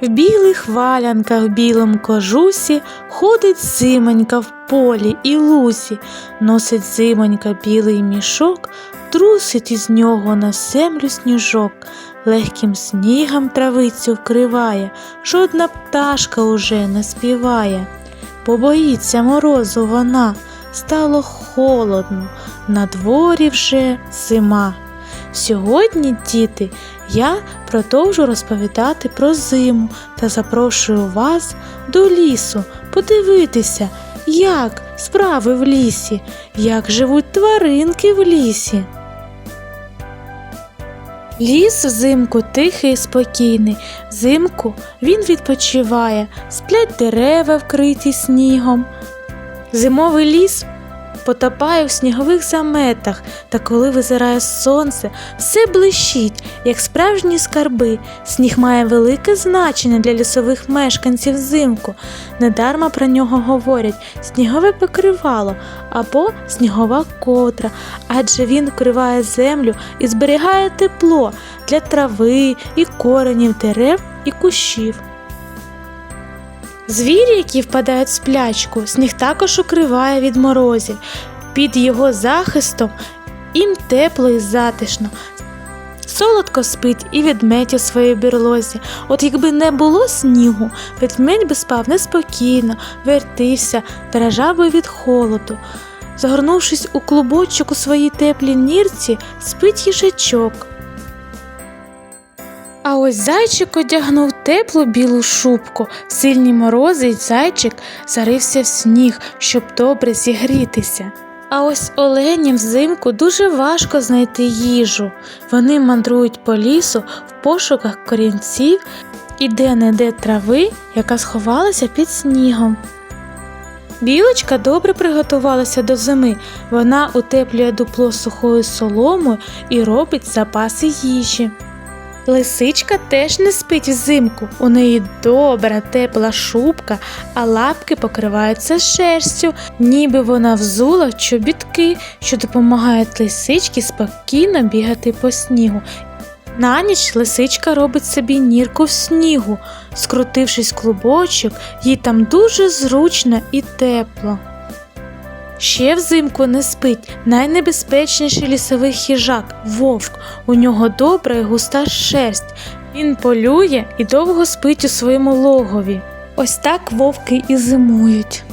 В білих валянках, в білому кожусі ходить зимонька в полі і лузі, носить зимонька білий мішок, трусить із нього на землю сніжок, легким снігом травицю вкриває, жодна пташка уже не співає. Побоїться морозу вона, стало холодно, на дворі вже зима. Сьогодні, діти, я продовжу розповідати про зиму та запрошую вас до лісу подивитися, як справи в лісі, як живуть тваринки в лісі. Ліс взимку тихий і спокійний. Взимку він відпочиває, сплять дерева, вкриті снігом. Зимовий ліс потопає в снігових заметах, та коли визирає сонце, все блищить, як справжні скарби. Сніг має велике значення для лісових мешканців взимку. Недарма про нього говорять снігове покривало або снігова ковдра, адже він вкриває землю і зберігає тепло для трави і коренів дерев і кущів. Звірі, які впадають в сплячку, сніг також укриває від морозів. Під його захистом їм тепло і затишно. Солодко спить і ведмедь у своїй берлозі. От якби не було снігу, ведмедь би спав неспокійно, вертився, дрожав би від холоду. Загорнувшись у клубочок у своїй теплій нірці, спить їжачок. А ось зайчик одягнув теплу білу шубку. В сильні морози й зайчик зарився в сніг, щоб добре зігрітися. А ось оленям взимку дуже важко знайти їжу. Вони мандрують по лісу в пошуках корінців і де-не-де трави, яка сховалася під снігом. Білочка добре приготувалася до зими. Вона утеплює дупло сухою соломою і робить запаси їжі. Лисичка теж не спить взимку. У неї добра тепла шубка, а лапки покриваються шерстю, ніби вона взула чобітки, що допомагають лисичці спокійно бігати по снігу. На ніч лисичка робить собі нірку в снігу, скрутившись клубочок, їй там дуже зручно і тепло. Ще взимку не спить найнебезпечніший лісовий хижак вовк. У нього добра і густа шерсть. Він полює і довго спить у своєму логові. Ось так вовки і зимують.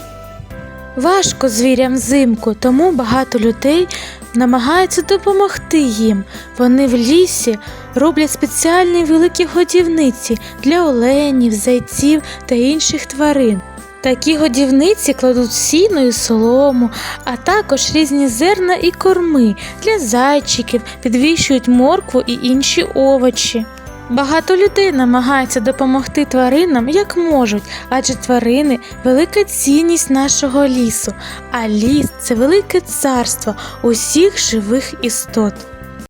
Важко звірям взимку, тому багато людей намагаються допомогти їм. Вони в лісі роблять спеціальні великі годівниці для оленів, зайців та інших тварин. Такі годівниці кладуть сіно і солому, а також різні зерна і корми для зайчиків, підвішують моркву і інші овочі. Багато людей намагаються допомогти тваринам як можуть, адже тварини велика цінність нашого лісу, а ліс це велике царство усіх живих істот.